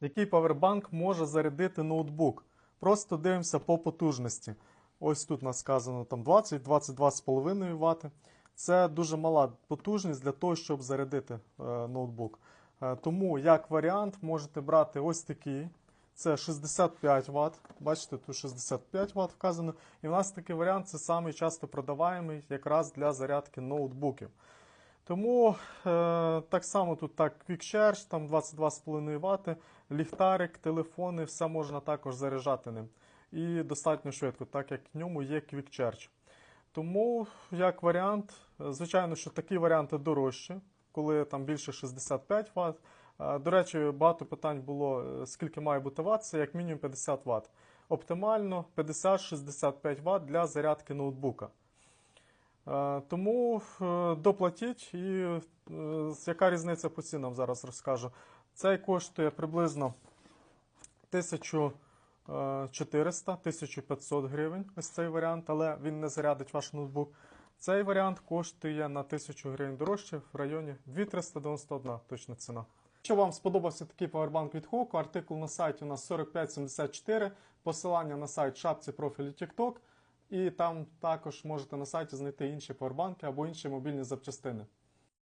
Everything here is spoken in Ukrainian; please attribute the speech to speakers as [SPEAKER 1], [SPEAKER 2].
[SPEAKER 1] Який павербанк може зарядити ноутбук? Просто дивимося по потужності. Ось тут нас сказано там 20, 22,5 Вт. Це дуже мала потужність для того, щоб зарядити е, ноутбук. Е, тому, як варіант, можете брати ось такий. Це 65 Вт. Бачите, тут 65 Вт вказано. І в нас такий варіант це самий часто продаваємий якраз для зарядки ноутбуків. Тому е, так само тут так Quick Charge, там 22,5 Вт, ліхтарик, телефони, все можна також заряджати ним. І достатньо швидко, так як в ньому є Quick Charge. Тому, як варіант, звичайно, що такі варіанти дорожчі, коли там більше 65 Вт. Е, До речі, багато питань було, е, скільки має бути Вт, це як мінімум 50 Вт. Оптимально 50-65 Вт для зарядки ноутбука. Е, Тому е, доплатіть і е, яка різниця по цінам зараз розкажу. Цей коштує приблизно 1400-1500 гривень, ось цей варіант, але він не зарядить ваш ноутбук. Цей варіант коштує на 1000 гривень дорожче в районі 2391 точна ціна. Якщо вам сподобався такий павербанк від Хоку, артикул на сайті у нас 4574, посилання на сайт шапці профілю TikTok, і там також можете на сайті знайти інші павербанки або інші мобільні запчастини.